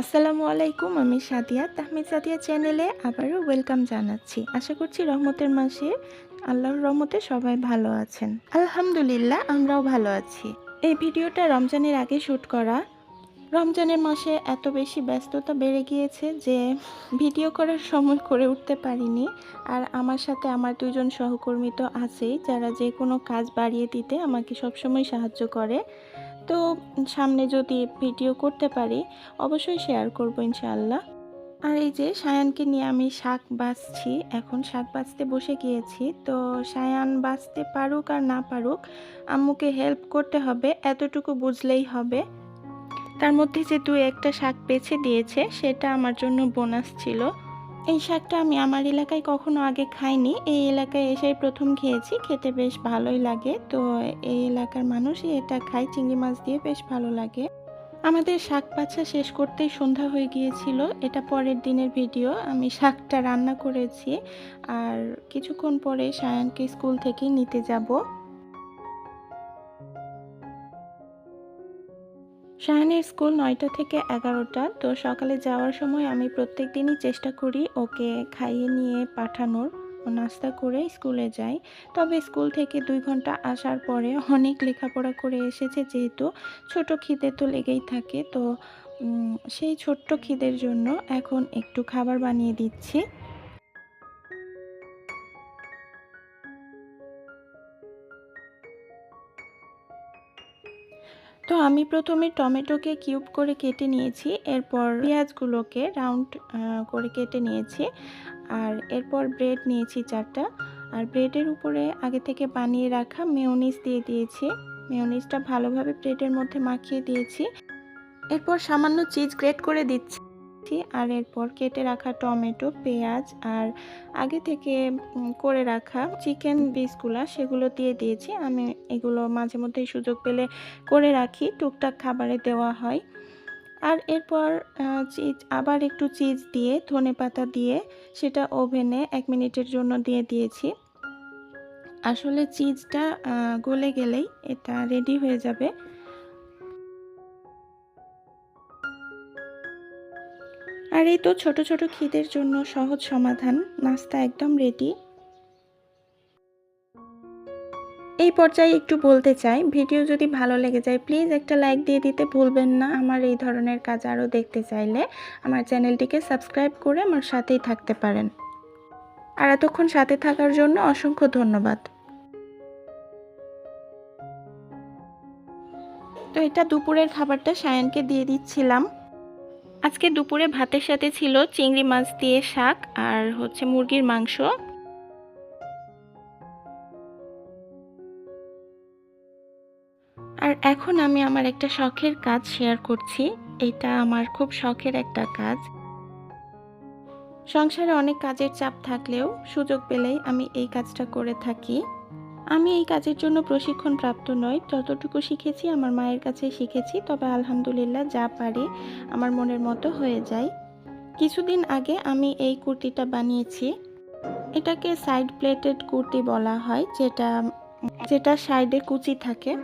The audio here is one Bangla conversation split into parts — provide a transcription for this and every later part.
আসসালামু আলাইকুম, আমি সাদিয়া, তাহমিদ সাদিয়া চ্যানেলে আবারও ওয়েলকাম জানাচ্ছি। আশা করছি রহমতের মাসে আল্লাহর রহমতে সবাই ভালো আছেন। আলহামদুলিল্লাহ, আমরাও ভালো আছি। এই ভিডিওটা রমজানের আগে শ্যুট করা। রমজানের মাসে এত বেশি ব্যস্ততা বেড়ে গিয়েছে যে ভিডিও করার সময় করে উঠতে পারিনি। আর আমার সাথে আমার দুজন সহকর্মী তো আছেই, যারা যে কোনো কাজ বাড়িয়ে দিতে আমাকে সবসময় সাহায্য করে। তো সামনে যদি ভিডিও করতে পারি, অবশ্যই শেয়ার করব ইনশাআল্লাহ। আর এই যে সায়ানকে নিয়ে আমি শাক বাছছি, এখন শাক বাছতে বসে গিয়েছি। তো সায়ান বাছতে পারুক আর না পারুক, আম্মুকে হেল্প করতে হবে, এতটুকু বুঝলেই হবে। তার মধ্যে যে দু একটা শাক বেছে দিয়েছে, সেটা আমার জন্য বোনাস ছিল। এই শাকটা আমি আমার এলাকায় কখনো আগে খাইনি। এই এলাকায় এসেই প্রথম খেয়েছি, খেতে বেশ ভালোই লাগে। তো এই এলাকার মানুষই এটা খায়, চিংড়ি মাছ দিয়ে বেশ ভালো লাগে। আমাদের শাক বাছা শেষ করতেই সন্ধ্যা হয়ে গিয়েছিল। এটা পরের দিনের ভিডিও। আমি শাকটা রান্না করেছি। আর কিছুক্ষণ পরে সায়ানকে স্কুল থেকে নিতে যাব। শাহানের স্কুল নয়টা থেকে এগারোটা। তো সকালে যাওয়ার সময় আমি প্রত্যেক দিনই চেষ্টা করি ওকে খাইয়ে নিয়ে পাঠানোর। নাস্তা করে স্কুলে যাই তবে স্কুল থেকে দুই ঘণ্টা আসার পরে অনেক লেখাপড়া করে এসেছে যেহেতু ছোট খিদে তো লেগেই থাকে। তো সেই ছোট্ট খিদের জন্য এখন একটু খাবার বানিয়ে দিচ্ছি। তো আমি প্রথমে টমেটোকে কিউব করে কেটে নিয়েছি, এরপর পেঁয়াজগুলোকে রাউন্ড করে কেটে নিয়েছি, আর এরপর ব্রেড নিয়েছি চারটা, আর ব্রেডের উপরে আগে থেকে বানিয়ে রাখা মেয়নিস দিয়ে দিয়েছি মেয়নিসটা ভালোভাবে ব্রেডের মধ্যে মাখিয়ে দিয়েছি, এরপর সামান্য চিজ গ্রেট করে দিচ্ছি। আর এরপর কেটে রাখা টমেটো, পেঁয়াজ আর আগে থেকে করে রাখা চিকেন পিসগুলো সেগুলো দিয়ে দিয়েছি। আমি এগুলো মাঝে মধ্যেই সুযোগ পেলে করে রাখি, টুকটাক খাবারে দেওয়া হয়। আর এরপর চিজ, আবার একটু চিজ দিয়ে, ধনে পাতা দিয়ে সেটা ওভেনে এক মিনিটের জন্য দিয়ে দিয়েছি। আসলে চিজটা গলে গেলেই এটা রেডি হয়ে যাবে। আর এই তো ছোট ছোট খিদের জন্য সহজ সমাধান। নাস্তা একদম রেডি এই পর্যায়ে একটু বলতে চাই, ভিডিও যদি ভালো লেগে যায় প্লিজ একটা লাইক দিয়ে দিতে ভুলবেন না। আমার এই ধরনের কাজ আরও দেখতে চাইলে আমার চ্যানেলটিকে সাবস্ক্রাইব করে আমার সাথেই থাকতে পারেন। আর এতক্ষণ সাথে থাকার জন্য অসংখ্য ধন্যবাদ। তো এটা দুপুরের খাবারটা সায়নকে দিয়ে দিচ্ছিলাম। আজকে দুপুরে ভাতের সাথে ছিল চিংড়ি মাছ দিয়ে শাক আর হচ্ছে মুরগির মাংস। আর এখন আমি আমার একটা শখের কাজ শেয়ার করছি। এটা আমার খুব শখের একটা কাজ। সংসারে অনেক কাজের চাপ থাকলেও সুযোগ পেলেই আমি এই কাজটা করে থাকি। আমি এই কাজের জন্য প্রশিক্ষণ প্রাপ্ত নই। যতটুকু শিখেছি, আমার মায়ের কাছে শিখেছি। তবে আলহামদুলিল্লাহ যা পারি, আমার মনের মতো হয়ে যায়। কিছুদিন আগে আমি এই কুর্তিটা বানিয়েছি। এটাকে সাইড প্লেটেড কুর্তি বলা হয়, যেটা যেটা সাইডে কুচি থাকে।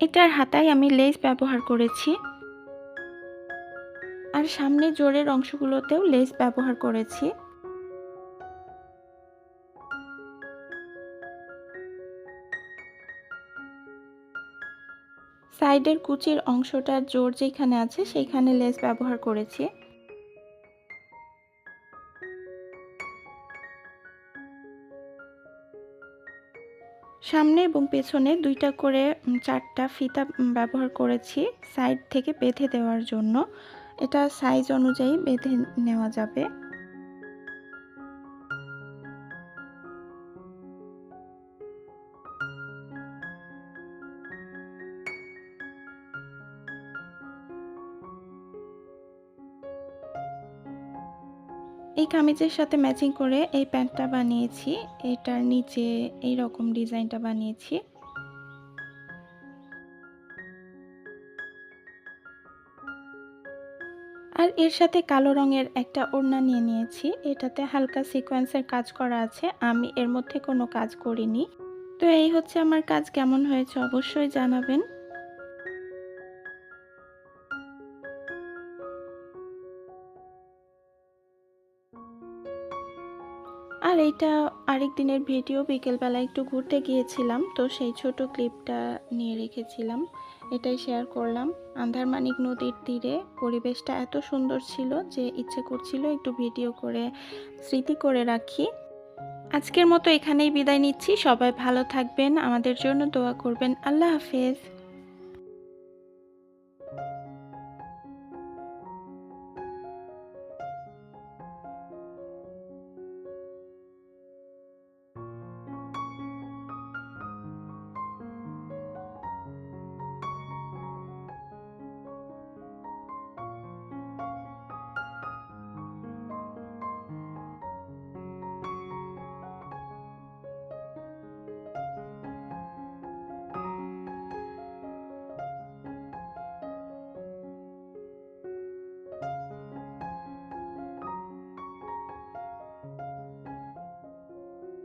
এটার হাতায় আমি লেস ব্যবহার করেছি। আর সামনে জোরের অংশগুলোতেও লেস ব্যবহার করেছি। সাইডের কুচির অংশটার জোর যেখানে আছে সেইখানে লেস ব্যবহার করেছি। সামনে এবং পেছনে দুইটা করে চারটা ফিতা ব্যবহার করেছি সাইড থেকে বেঁধে দেওয়ার জন্য। এটা সাইজ অনুযায়ী বেঁধে নেওয়া যাবে। এই কামিজের সাথে ম্যাচিং করে এই প্যান্টটা বানিয়েছি। এটার নিচে এই রকম ডিজাইনটা বানিয়েছি। আর এর সাথে কালো রঙের একটা ওড়না নিয়ে নিয়েছি। এটাতে হালকা সিকোয়েন্সের কাজ করা আছে। আমি এর মধ্যে কোনো কাজ করিনি। তো এই হচ্ছে আমার কাজ। কেমন হয়েছে অবশ্যই জানাবেন। এটা আরেক দিনের ভিডিও, বিকেলবেলা একটু ঘুরতে গিয়েছিলাম, তো সেই ছোট ক্লিপটা নিয়ে রেখেছিলাম। এটাই শেয়ার করলাম। আন্ধারমানিক নদীর তীরে পরিবেশটা এত সুন্দর ছিল যে ইচ্ছে করছিল একটু ভিডিও করে, স্মৃতি করে রাখি। আজকের মতো এখানেই বিদায় নিচ্ছি। সবাই ভালো থাকবেন। আমাদের জন্য দোয়া করবেন। আল্লাহ হাফেজ।